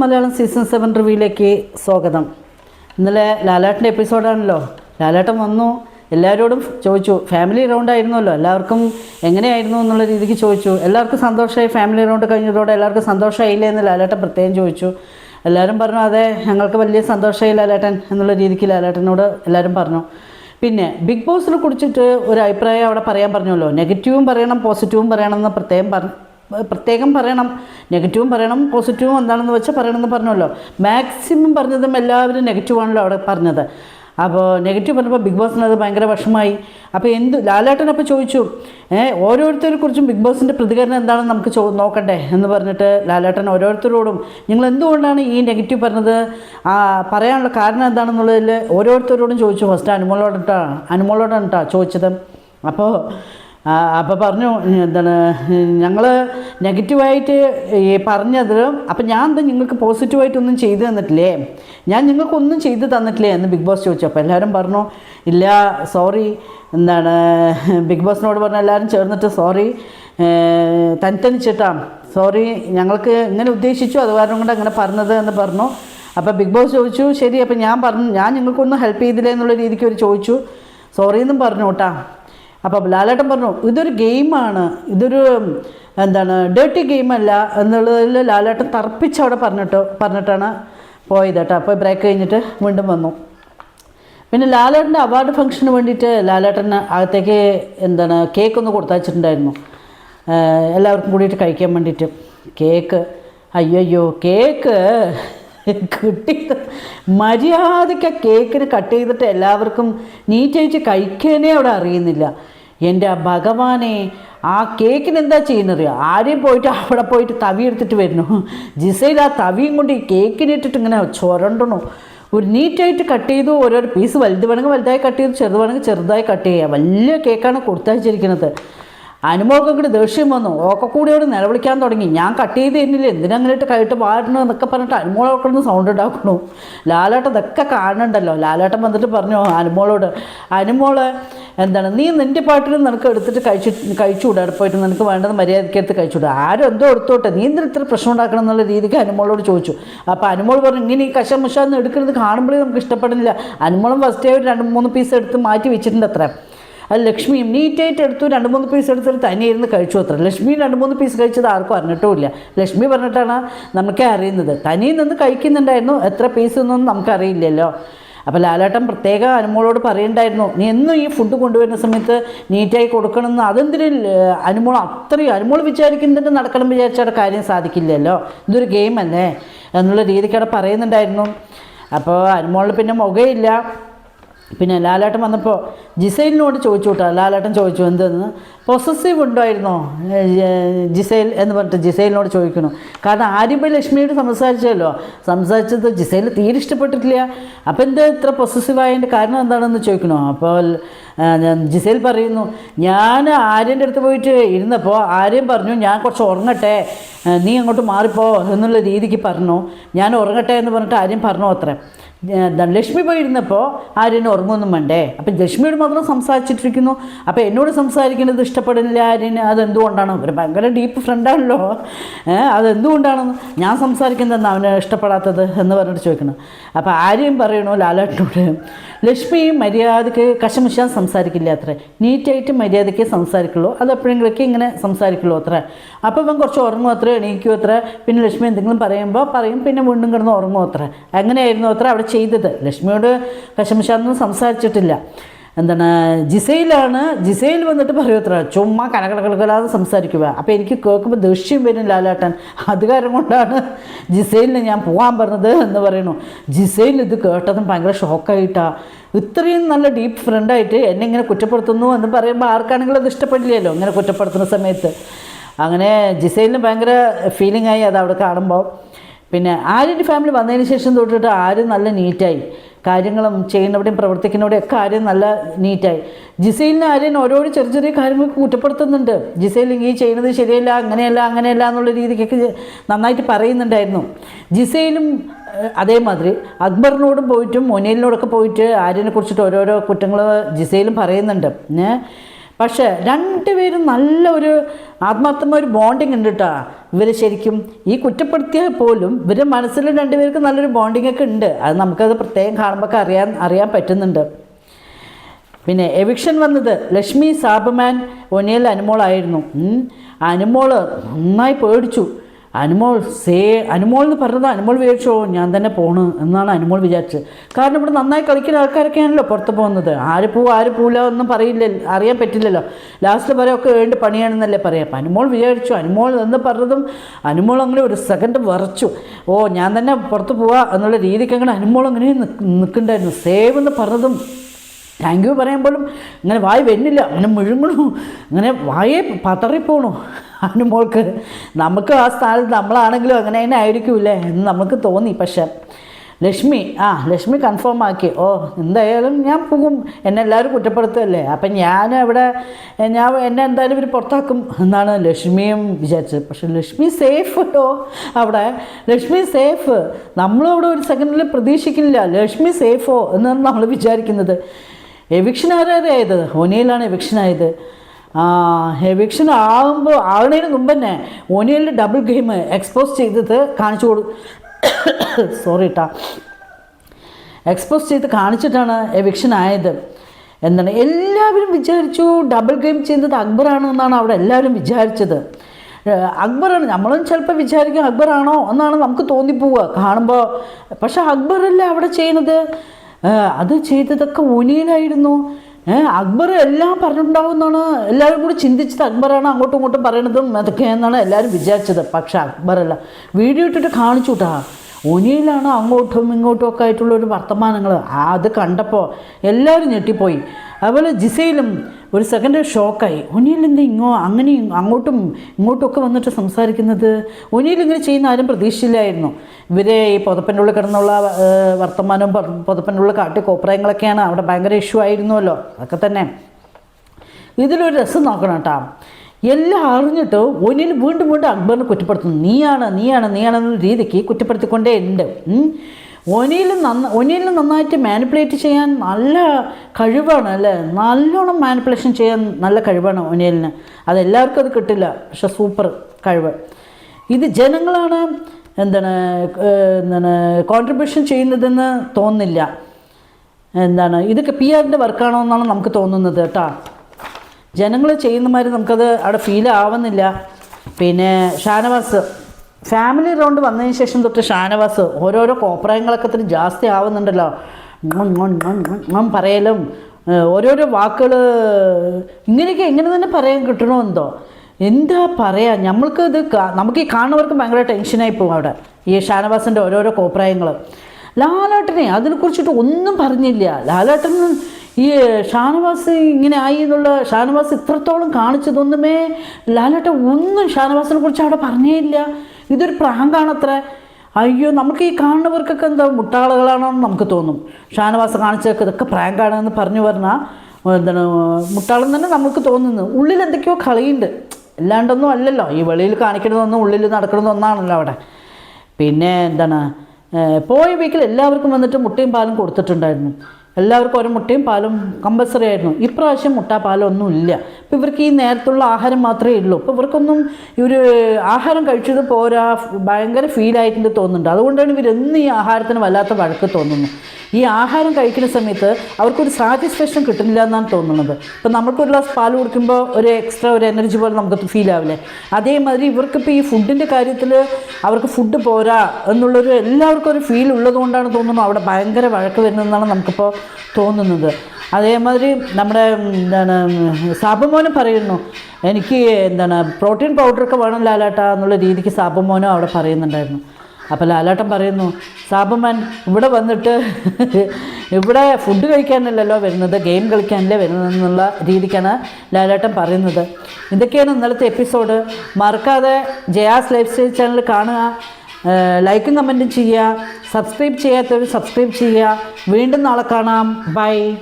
Malayalam season seven റിവ്യൂയിലേക്ക് സ്വാഗതം. ഇന്നലെ ലാലാട്ടിന്റെ എപ്പിസോഡാണല്ലോ ലാലാട്ടൻ വന്നു. എല്ലാവരോടും ചോദിച്ചു ഫാമിലി റൗണ്ട് ആയിരുന്നല്ലോ. എല്ലാവർക്കും എങ്ങനെയായിരുന്നു എന്നുള്ള രീതിക്ക് ചോദിച്ചു. എല്ലാവർക്കും സന്തോഷമായി ഫാമിലി റൗണ്ട് കഴിഞ്ഞതോടെ എല്ലാവർക്കും സന്തോഷമായില്ലേ? എന്ന് ലാലാട്ടൻ പ്രത്യേകം ചോദിച്ചു. എല്ലാവരും പറഞ്ഞു അതെ ഞങ്ങൾക്ക് വലിയ സന്തോഷമായി ലാലാട്ടൻ എന്നുള്ള രീതിക്ക് ലാലാട്ടനോട് എല്ലാവരും പറഞ്ഞു. പിന്നെ ബിഗ് ബോസിനെ കുറിച്ചിട്ട് ഒരു അഭിപ്രായം അവിടെ പറയാൻ പറഞ്ഞല്ലോ. നെഗറ്റീവും പറയണം പോസിറ്റീവും പറയണം എന്ന് പ്രത്യേകം പറഞ്ഞു പ്രത്യേകം പറയണം. നെഗറ്റീവും പറയണം പോസിറ്റീവും എന്താണെന്ന് വെച്ചാൽ പറയണമെന്ന് പറഞ്ഞല്ലോ. മാക്സിമം പറഞ്ഞതും എല്ലാവരും നെഗറ്റീവാണല്ലോ അവിടെ പറഞ്ഞത്. അപ്പോൾ നെഗറ്റീവ് പറഞ്ഞപ്പോൾ ബിഗ് ബോസിന് അത് ഭയങ്കര വിഷമായി അപ്പോൾ എന്ത് ലാലേട്ടനപ്പോൾ ചോദിച്ചു ഓരോരുത്തരെ കുറിച്ചും ബിഗ് ബോസിന്റെ പ്രതികരണം എന്താണെന്ന് നമുക്ക് ചോ നോക്കണ്ടേ? എന്ന് പറഞ്ഞിട്ട് ലാലേട്ടൻ ഓരോരുത്തരോടും നിങ്ങൾ എന്തുകൊണ്ടാണ് ഈ നെഗറ്റീവ് പറഞ്ഞത്? പറയാനുള്ള കാരണം എന്താണെന്നുള്ളതിൽ ഓരോരുത്തരോടും ചോദിച്ചു. ഫസ്റ്റ് അനുമോളോടാണ് അനുമോളോടാണ് കേട്ടോ ചോദിച്ചത്. അപ്പോൾ അപ്പോൾ പറഞ്ഞു എന്താണ് ഞങ്ങൾ നെഗറ്റീവായിട്ട് പറഞ്ഞത് അപ്പം ഞാൻ എന്താ നിങ്ങൾക്ക് പോസിറ്റീവായിട്ടൊന്നും ചെയ്തു തന്നിട്ടില്ലേ? ഞാൻ നിങ്ങൾക്കൊന്നും ചെയ്തു തന്നിട്ടില്ലേ എന്ന് ബിഗ് ബോസ് ചോദിച്ചു. അപ്പോൾ എല്ലാവരും പറഞ്ഞു ഇല്ല സോറി എന്താണ് ബിഗ് ബോസിനോട് പറഞ്ഞു എല്ലാവരും ചേർന്നിട്ട് സോറി തനിത്തനിച്ചിട്ടാ. സോറി ഞങ്ങൾക്ക് ഇങ്ങനെ ഉദ്ദേശിച്ചു അത് കാരണം കൊണ്ട് അങ്ങനെ പറഞ്ഞത് എന്ന് പറഞ്ഞു. അപ്പോൾ ബിഗ് ബോസ് ചോദിച്ചു ശരി അപ്പോൾ ഞാൻ പറഞ്ഞു ഞാൻ നിങ്ങൾക്കൊന്നും ഹെൽപ്പ് ചെയ്തില്ല എന്നുള്ള രീതിക്ക് അവർ ചോദിച്ചു. സോറി എന്നും പറഞ്ഞു കേട്ടാ. അപ്പോൾ ലാലേട്ടൻ പറഞ്ഞു ഇതൊരു ഗെയിമാണ് ഇതൊരു എന്താണ് ഡേർട്ടി ഗെയിമല്ല എന്നുള്ളതിൽ ലാലേട്ടൻ തർപ്പിച്ച് അവിടെ പറഞ്ഞിട്ട് പറഞ്ഞിട്ടാണ് പോയത് കേട്ടോ. അപ്പോൾ ബ്രേക്ക് കഴിഞ്ഞിട്ട് വീണ്ടും വന്നു. പിന്നെ ലാലേട്ടന്റെ അവാർഡ് ഫംഗ്ഷന് വേണ്ടിയിട്ട് ലാലേട്ടന് അകത്തേക്ക് എന്താണ് കേക്ക് ഒന്ന് കൊടുത്തയച്ചിട്ടുണ്ടായിരുന്നു. എല്ലാവർക്കും കൂടിയിട്ട് കഴിക്കാൻ വേണ്ടിയിട്ട്. കേക്ക് അയ്യോ കേക്ക് കിട്ടിയത്. മര്യാദയ്ക്ക് കേക്കിന് കട്ട് ചെയ്തിട്ട് എല്ലാവർക്കും നീറ്റഴിച്ച് കഴിക്കാനേ അവിടെ അറിയുന്നില്ല. എന്റെ ആ ഭഗവാനെ ആ കേക്കിന് എന്താ ചെയ്യുന്നത് ആരെയും പോയിട്ട് അവിടെ പോയിട്ട് തവി എടുത്തിട്ട് വരുന്നു. ജിസയിൽ ആ തവിയും കൊണ്ട് ഈ കേക്കിനിട്ടിട്ട് ഇങ്ങനെ ചുരണ്ടണു. ഒരു നീറ്റായിട്ട് കട്ട് ചെയ്തു ഓരോരോ പീസ് വലുത് വേണമെങ്കിൽ വലുതായി കട്ട് ചെയ്തു ചെറുത് വേണമെങ്കിൽ ചെറുതായി കട്ട് ചെയ്യുക വലിയ കേക്കാണ് കൊടുത്തയച്ചിരിക്കുന്നത്. അനുമോൾക്ക് ദേഷ്യം വന്നു. ഓക്കെ കൂടി അവിടെ നിലവിളിക്കാൻ തുടങ്ങി. ഞാൻ കട്ട് ചെയ്ത് തന്നില്ല എന്തിനങ്ങനെയിട്ട് കഴിട്ട് പാടണം എന്നൊക്കെ പറഞ്ഞിട്ട് അനുമോളൊക്കെ ഒന്ന് സൗണ്ട് ഉണ്ടാക്കണു. ലാലേട്ടൻ ഇതൊക്കെ കാണണ്ടല്ലോ. ലാലേട്ടൻ വന്നിട്ട് പറഞ്ഞു അനുമോളോട് അനുമോൾ എന്താണ് നീ നിന്റെ പാട്ടിൽ നിനക്ക് എടുത്തിട്ട് കഴിച്ചു കഴിച്ചുകൂടാ. പോയിട്ട് നിനക്ക് വേണ്ടത് മര്യാദയ്ക്ക് എടുത്ത് കഴിച്ചുകൂടാ. ആരും എന്തോ എടുത്തോട്ടെ? നീ എന്തിന് ഇത്ര പ്രശ്നം ഉണ്ടാക്കണം എന്നുള്ള രീതിക്ക് അനുമോളോട് ചോദിച്ചു. അപ്പോൾ അനുമോൾ പറഞ്ഞു ഇങ്ങനെ ഈ കശമുഷാന്ന് എടുക്കുന്നത് കാണുമ്പോഴേ നമുക്ക് ഇഷ്ടപ്പെടുന്നില്ല അനുമോളും ഫസ്റ്റ് ആയിട്ട് രണ്ട് മൂന്ന് പീസ് എടുത്ത് മാറ്റി വെച്ചിട്ടുണ്ട് അത്ര അത് ലക്ഷ്മിയും നീറ്റായിട്ട് എടുത്തു. രണ്ട് മൂന്ന് പീസ് എടുത്തിട്ട് തനിയിരുന്ന് കഴിച്ചു അത്ര. ലക്ഷ്മി രണ്ട് മൂന്ന് പീസ് കഴിച്ചത് ആർക്കും അറിഞ്ഞിട്ടുമില്ല. ലക്ഷ്മി പറഞ്ഞിട്ടാണ് നമുക്കേ അറിയുന്നത്. തനിയിൽ നിന്ന് കഴിക്കുന്നുണ്ടായിരുന്നു. എത്ര പീസ് എന്നൊന്നും നമുക്കറിയില്ലല്ലോ അപ്പോൾ ലാലേട്ടൻ പ്രത്യേക അനുമോളോട് പറയണ്ടായിരുന്നു. നീ എന്നും ഈ ഫുഡ് കൊണ്ടുവരുന്ന സമയത്ത് നീറ്റായി കൊടുക്കണമെന്ന് അതെന്തിനും അനുമോൾ അത്രയും അനുമോൾ വിചാരിക്കുന്നുണ്ട് നടക്കണം വിചാരിച്ചാൽ കാര്യം സാധിക്കില്ലല്ലോ? ഇതൊരു ഗെയിം അല്ലേ? എന്നുള്ള രീതിക്കവിടെ പറയുന്നുണ്ടായിരുന്നു. അപ്പോൾ അനുമോളിൽ പിന്നെ മുഖയില്ല. പിന്നെ ലാലേട്ടൻ വന്നപ്പോൾ ജിസൈലിനോട് ചോദിച്ചു കേട്ടോ ലാലേട്ടൻ ചോദിച്ചു എന്തെന്ന്? പൊസസീവ് ഉണ്ടായിരുന്നോ? ജിസൈൽ എന്ന് പറഞ്ഞിട്ട് ജിസൈലിനോട് ചോദിക്കണം കാരണം ആര്യമ്പ ലക്ഷ്മിയോട് സംസാരിച്ചല്ലോ. സംസാരിച്ചത് ജിസൈൽ തീരെ ഇഷ്ടപ്പെട്ടിട്ടില്ല. അപ്പോൾ എന്താ ഇത്ര പൊസസീവ് ആയതിന്റെ കാരണം എന്താണെന്ന് ചോദിക്കണോ അപ്പോൾ ജിസേൽ പറയുന്നു ഞാൻ ആര്യന്റെ അടുത്ത് പോയിട്ട് ഇരുന്നപ്പോൾ ആര്യം പറഞ്ഞു ഞാൻ കുറച്ച് ഉറങ്ങട്ടെ. നീ അങ്ങോട്ട് മാറിപ്പോ എന്നുള്ള രീതിക്ക് പറഞ്ഞു. ഞാൻ ഉറങ്ങട്ടെ എന്ന് പറഞ്ഞിട്ട് ആര്യം പറഞ്ഞു അത്രേ. എന്താണ് ലക്ഷ്മി പോയിരുന്നപ്പോൾ ആര്യന് ഉറങ്ങുമൊന്നും വേണ്ടേ? അപ്പം ലക്ഷ്മിയോട് മാത്രം സംസാരിച്ചിട്ടിരിക്കുന്നു. അപ്പോൾ എന്നോട് സംസാരിക്കുന്നത് ഇഷ്ടപ്പെടുന്നില്ല ആര്യന് അതെന്തുകൊണ്ടാണ്? ഒരു ഭയങ്കര ഡീപ്പ് ഫ്രണ്ടാണല്ലോ അതെന്തുകൊണ്ടാണെന്ന്? ഞാൻ സംസാരിക്കുന്നത് അവന് ഇഷ്ടപ്പെടാത്തത് എന്ന് പറഞ്ഞിട്ട് ചോദിക്കണം അപ്പോൾ ആര്യം പറയണു ലാലേട്ടനോട് ലക്ഷ്മി മര്യാദയ്ക്ക് കശമിശാൻ സംസാരിക്കില്ല അത്ര. നീറ്റായിട്ട് മര്യാദയ്ക്ക് സംസാരിക്കുള്ളൂ. അത് എപ്പോഴെങ്കിലൊക്കെ ഇങ്ങനെ സംസാരിക്കുള്ളൂ അത്ര. അപ്പോൾ ഇവൻ കുറച്ച് ഉറങ്ങും അത്ര എണീക്കും അത്ര. പിന്നെ ലക്ഷ്മി എന്തെങ്കിലും പറയുമ്പോൾ പറയും. പിന്നെ വീണ്ടും കിടന്ന് ഉറങ്ങും അത്ര. അങ്ങനെയായിരുന്നു അത്ര അവിടെ ചെയ്തത്. ലക്ഷ്മിയോട് കശംശാന്നും സംസാരിച്ചിട്ടില്ല. എന്താണ് ജിസയിലാണ് ജിസയിൽ വന്നിട്ട് പറയത്ര ചുമ്മാ കനകടകളാതെ സംസാരിക്കുക. അപ്പോൾ എനിക്ക് കേൾക്കുമ്പോൾ ദേഷ്യം വരും ലാലാട്ടൻ. അത് കാരണം കൊണ്ടാണ് ജിസയിലിന് ഞാൻ പോകാൻ പറഞ്ഞത് എന്ന് പറയുന്നു. ജിസയിൽ ഇത് കേട്ടതും ഭയങ്കര ഷോക്കായിട്ടാണ് ഇത്രയും നല്ല ഡീപ്പ് ഫ്രണ്ടായിട്ട് എന്നെ ഇങ്ങനെ കുറ്റപ്പെടുത്തുന്നു എന്ന് പറയുമ്പോൾ ആർക്കാണെങ്കിലും അത് ഇഷ്ടപ്പെടില്ലല്ലോ ഇങ്ങനെ കുറ്റപ്പെടുത്തുന്ന സമയത്ത്. അങ്ങനെ ജിസൈലിന് ഭയങ്കര ഫീലിംഗ് ആയി അത് അവിടെ കാണുമ്പോൾ പിന്നെ ആര്യന്റെ ഫാമിലി വന്നതിന് ശേഷം തൊട്ടിട്ട് ആരും നല്ല നീറ്റായി കാര്യങ്ങളും ചെയ്യുന്നവിടെയും പ്രവർത്തിക്കുന്നവിടെയും ഒക്കെ ആര്യം നല്ല നീറ്റായി ജിസൈലിന് ആര്യൻ ഓരോരോ ചെറിയ ചെറിയ കാര്യങ്ങൾക്ക് കുറ്റപ്പെടുത്തുന്നുണ്ട്. ജിസൈൽ ഈ ചെയ്യുന്നത് ശരിയല്ല അങ്ങനെയല്ല അങ്ങനെയല്ല എന്നുള്ള രീതിക്കൊക്കെ നന്നായിട്ട് പറയുന്നുണ്ടായിരുന്നു. ഏഹ്, അതേമാതിരി അക്ബറിനോടും പോയിട്ടും മൊനേലിനോടൊക്കെ പോയിട്ട് ആര്യനെ കുറിച്ചിട്ട് ഓരോരോ കുറ്റങ്ങൾ ജിസയിലും പറയുന്നുണ്ട്. ഏ പക്ഷേ രണ്ടുപേരും നല്ല ഒരു ആത്മാർത്ഥമായ ഒരു ബോണ്ടിങ് ഉണ്ട് കേട്ടോ ഇവർ ശരിക്കും ഈ കുറ്റപ്പെടുത്തിയാൽ പോലും ഇവരുടെ മനസ്സിൽ രണ്ടുപേർക്ക് നല്ലൊരു ബോണ്ടിങ് ഒക്കെ ഉണ്ട്. അത് നമുക്കത് പ്രത്യേകം കാണുമ്പോൾ അറിയാൻ അറിയാൻ പറ്റുന്നുണ്ട്. പിന്നെ എവിക്ഷൻ വന്നത് ലക്ഷ്മി സാബ്മാൻ ഒനിയൽ അനുമോളായിരുന്നു. അനുമോൾ നന്നായി പേടിച്ചു. അനുമോൾ സേ അനുമോൾ എന്ന് പറഞ്ഞത് അനുമോൾ വിചാരിച്ചോ ഞാൻ തന്നെ പോണു എന്നാണ് അനുമോൾ വിചാരിച്ചത്. കാരണം ഇവിടെ നന്നായി കളിക്കുന്ന ആൾക്കാരൊക്കെയാണല്ലോ പുറത്ത് പോകുന്നത്. ആര് പോവും ആര് പോവില്ല ഒന്നും പറയില്ല അറിയാൻ പറ്റില്ലല്ലോ. ലാസ്റ്റ് ഒക്കെ വേണ്ടി പണിയാണെന്നല്ലേ പറയാം. അപ്പം അനുമോൾ വിചാരിച്ചു അനുമോൾ എന്ന് പറഞ്ഞതും അനുമോൾ അങ്ങനെ ഒരു സെക്കൻഡ് വറച്ചു ഓ ഞാൻ തന്നെ പുറത്ത് പോവാ എന്നുള്ള രീതിക്ക് അങ്ങനെ അനുമോൾ അങ്ങനെ നിൽക്കുന്നുണ്ടായിരുന്നു സേവ് എന്ന് പറഞ്ഞതും താങ്ക് യു പറയാൻ പോലും ഇങ്ങനെ വായി വരുന്നില്ല. അങ്ങനെ മുഴുങ്ങണു. അങ്ങനെ വായെ പതറിപ്പോണു. മോൾക്ക് നമുക്ക് ആ സ്ഥാനത്ത് നമ്മളാണെങ്കിലും അങ്ങനെ തന്നെ ആയിരിക്കൂലേ എന്ന് നമുക്ക് തോന്നി. പക്ഷെ ലക്ഷ്മി ആ ലക്ഷ്മി കൺഫേം ആക്കി. ഓ എന്തായാലും ഞാൻ പോകും. എന്നെ എല്ലാവരും കുറ്റപ്പെടുത്തുമല്ലേ അപ്പം ഞാൻ അവിടെ ഞാൻ എന്നെ എന്തായാലും ഇവർ പുറത്താക്കും എന്നാണ് ലക്ഷ്മിയും വിചാരിച്ചത്. പക്ഷെ ലക്ഷ്മി സേഫ് കേട്ടോ അവിടെ? ലക്ഷ്മി സേഫ് നമ്മളവിടെ ഒരു സെക്കൻഡിൽ പ്രതീക്ഷിക്കുന്നില്ല. ലക്ഷ്മി സേഫോ എന്നാണ് നമ്മൾ വിചാരിക്കുന്നത്. എവിക്ഷൻ ആരായത് ഒനിയിലാണ് എവിക്ഷൻ ആയത് ആ എവിക്ഷൻ ആകുമ്പോൾ ആകുന്നതിന് മുമ്പ് തന്നെ ഒനിയലിന്റെ ഡബിൾ ഗെയിം എക്സ്പോസ് ചെയ്തത് കാണിച്ചു കൊടു സോറി കേട്ടാ എക്സ്പോസ് ചെയ്ത് കാണിച്ചിട്ടാണ് എവിക്ഷൻ ആയത് എന്താണ്? എല്ലാവരും വിചാരിച്ചു ഡബിൾ ഗെയിം ചെയ്യുന്നത് അക്ബറാണ് എന്നാണ് അവിടെ എല്ലാവരും വിചാരിച്ചത്. അക്ബറാണ്. നമ്മളും ചിലപ്പോൾ വിചാരിക്കും അക്ബറാണോ എന്നാണ് നമുക്ക് തോന്നിപ്പോവുക കാണുമ്പോൾ പക്ഷേ അക്ബറല്ല അവിടെ ചെയ്യുന്നത് അത് ചെയ്തതൊക്കെ ഒനിയിലായിരുന്നു ഏഹ് അക്ബർ എല്ലാം പറഞ്ഞിട്ടുണ്ടാവും എന്നാണ് എല്ലാവരും കൂടി ചിന്തിച്ചത്. അക്ബറാണ് അങ്ങോട്ടും ഇങ്ങോട്ടും പറയണതും അതൊക്കെ എന്നാണ് എല്ലാവരും വിചാരിച്ചത്. പക്ഷെ അക്ബറല്ല. വീഡിയോ ഇട്ടിട്ട് കാണിച്ചു കേട്ടാ ഒനിയിലാണ് അങ്ങോട്ടും ഇങ്ങോട്ടും ഒക്കെ ആയിട്ടുള്ള ഒരു വർത്തമാനങ്ങൾ അത് കണ്ടപ്പോൾ എല്ലാവരും ഞെട്ടിപ്പോയി. അതുപോലെ ജിസയിലും ഒരു സെക്കൻഡ് ഷോക്കായി ഒനിയിൽ എന്ത് ഇങ്ങോ അങ്ങനെ അങ്ങോട്ടും ഇങ്ങോട്ടുമൊക്കെ വന്നിട്ട് സംസാരിക്കുന്നത്? ഒനിയിൽ ഇങ്ങനെ ചെയ്യുന്ന ആരും പ്രതീക്ഷിച്ചില്ലായിരുന്നു. ഇവരെ ഈ പുതപ്പന്റെ ഉള്ളിൽ കിടന്നുള്ള വർത്തമാനവും പുതപ്പന്റെ ഉള്ളിൽ കാട്ടി കോപ്രായങ്ങളൊക്കെയാണ്. അവിടെ ഭയങ്കര ഇഷ്യൂ ആയിരുന്നുവല്ലോ. അതൊക്കെ തന്നെ. ഇതിലൊരു രസം നോക്കണം കേട്ടോ. എല്ലാം അറിഞ്ഞിട്ട് ഒനിൽ വീണ്ടും വീണ്ടും അക്ബറിനെ കുറ്റപ്പെടുത്തുന്നു. നീയാണ് നീയാണ് നീയാണെന്ന രീതിക്ക് കുറ്റപ്പെടുത്തിക്കൊണ്ടേ ഉണ്ട്. ഒനിയിൽ നന്ന ഒനിയിൽ നന്നായിട്ട് മാനിപ്പുലേറ്റ് ചെയ്യാൻ നല്ല കഴിവാണ് അല്ലേ? നല്ലോണം മാനിപ്പുലേഷൻ ചെയ്യാൻ നല്ല കഴിവാണ് ഒനിയലിന്. അതെല്ലാവർക്കും അത് കിട്ടില്ല. പക്ഷെ സൂപ്പർ കഴിവ്. ഇത് ജനങ്ങളാണ് എന്താണ് എന്താണ് കോൺട്രിബ്യൂഷൻ ചെയ്യുന്നതെന്ന് തോന്നുന്നില്ല. എന്താണ് ഇതൊക്കെ പി ആറിന്റെ വർക്കാണോ എന്നാണ് നമുക്ക് തോന്നുന്നത് കേട്ടോ. ജനങ്ങൾ ചെയ്യുന്ന മാതിരി നമുക്കത് അവിടെ ഫീൽ ആവുന്നില്ല. പിന്നെ ഷാനവാസ് ഫാമിലി റൗണ്ട് വന്നതിന് ശേഷം തൊട്ട് ഷാനവാസ് ഓരോരോ കോപ്രായങ്ങളൊക്കെ ഇത്തിരി ജാസ്തി ആവുന്നുണ്ടല്ലോ. പറയലും. ഓരോരോ വാക്കുകൾ ഇങ്ങനെയൊക്കെ എങ്ങനെ തന്നെ പറയാൻ കിട്ടണമെന്തോ എന്താ. പറയാ? നമ്മൾക്ക് ഇത് നമുക്ക് ഈ കാണുന്നവർക്ക് ഭയങ്കര ടെൻഷനായി പോകും അവിടെ. ഈ ഷാനവാസിന്റെ ഓരോരോ കോപ്രായങ്ങൾ ലാലേട്ടനെ അതിനെക്കുറിച്ചിട്ട് ഒന്നും പറഞ്ഞില്ല. ലാലേട്ടൻ ഈ ഷാനവാസ് ഇങ്ങനെ ആയി എന്നുള്ള ഷാനവാസ് ഇത്രത്തോളം കാണിച്ചതൊന്നുമേ ലാലേട്ടൻ ഒന്നും ഷാനവാസിനെ കുറിച്ച് അവിടെ പറഞ്ഞേ ഇല്ല. ഇതൊരു പ്രാങ്കാണത്ര. അയ്യോ നമുക്ക് ഈ കാണുന്നവർക്കൊക്കെ എന്താ മുട്ടാളുകളാണെന്ന് നമുക്ക് തോന്നും. ഷാനവാസ കാണിച്ചതൊക്കെ ഇതൊക്കെ പ്രാങ്കാണെന്ന് പറഞ്ഞു പറഞ്ഞാൽ എന്താണ് മുട്ടാളെന്ന് തന്നെ നമുക്ക് തോന്നുന്നു. ഉള്ളിൽ എന്തൊക്കെയോ കളിയുണ്ട്. അല്ലാണ്ടൊന്നും അല്ലല്ലോ. ഈ വെളിയിൽ കാണിക്കണതൊന്നും ഉള്ളിൽ നടക്കണതൊന്നാണല്ലോ അവിടെ. പിന്നെ എന്താണ് പോയ വീക്കിൽ എല്ലാവർക്കും വന്നിട്ട് മുട്ടയും പാലും കൊടുത്തിട്ടുണ്ടായിരുന്നു. എല്ലാവർക്കും ഒരു മുട്ടയും പാലും കമ്പൽസറി ആയിരുന്നു. ഇപ്രാവശ്യം മുട്ട പാലൊന്നും ഇല്ല ഇപ്പം ഇവർക്ക് ഈ നേരത്തുള്ള ആഹാരം മാത്രമേ ഉള്ളൂ. അപ്പോൾ ഇവർക്കൊന്നും ഇവർ ആഹാരം കഴിച്ചത് പോരാ ഭയങ്കര ഫീലായിട്ടുണ്ട് തോന്നുന്നുണ്ട്. അതുകൊണ്ടാണ് ഇവരെന്നും ഈ ആഹാരത്തിന് വല്ലാത്ത വഴക്ക് തോന്നുന്നു ഈ ആഹാരം കഴിക്കുന്ന സമയത്ത് അവർക്കൊരു സാറ്റിസ്ഫാക്ഷൻ കിട്ടുന്നില്ല എന്നാണ് തോന്നുന്നത്. ഇപ്പം നമുക്കൊരു ഗ്ലാസ് പാൽ കുടിക്കുമ്പോൾ ഒരു എക്സ്ട്രാ ഒരു എനർജി പോലെ നമുക്ക് ഫീൽ ആവില്ലേ? അതേമാതിരി ഇവർക്കിപ്പോൾ ഈ ഫുഡിന്റെ കാര്യത്തിൽ അവർക്ക് ഫുഡ് പോരാ എന്നുള്ളൊരു എല്ലാവർക്കും ഒരു ഫീൽ ഉള്ളതുകൊണ്ടാണ് തോന്നുന്നു അവിടെ ഭയങ്കര വഴക്ക് വരുന്നതെന്നാണ് നമുക്കിപ്പോൾ തോന്നുന്നത്. അതേമാതിരി നമ്മുടെ എന്താണ് സാബുമോനും പറയുന്നു എനിക്ക് എന്താണ് പ്രോട്ടീൻ പൗഡറൊക്കെ വേണം ലാലാട്ട എന്നുള്ള രീതിക്ക് സാബുമോനും അവിടെ പറയുന്നുണ്ടായിരുന്നു. അപ്പോൾ ലാലാട്ടൻ പറയുന്നു സാബുമാൻ ഇവിടെ വന്നിട്ട് ഇവിടെ ഫുഡ് കഴിക്കാനല്ലല്ലോ വരുന്നത് ഗെയിം കളിക്കാനല്ലേ വരുന്നതെന്നുള്ള രീതിക്കാണ് ലാലാട്ടൻ പറയുന്നത്. ഇതൊക്കെയാണ് ഇന്നലത്തെ എപ്പിസോഡ് മറക്കാതെ ജയാസ് ലൈഫ് സ്റ്റൈൽ ചാനൽ കാണുക. ലൈക്കും കമന്റും ചെയ്യുക സബ്സ്ക്രൈബ് ചെയ്യാത്തവർ സബ്സ്ക്രൈബ് ചെയ്യുക. വീണ്ടും നാളെ കാണാം. ബൈ.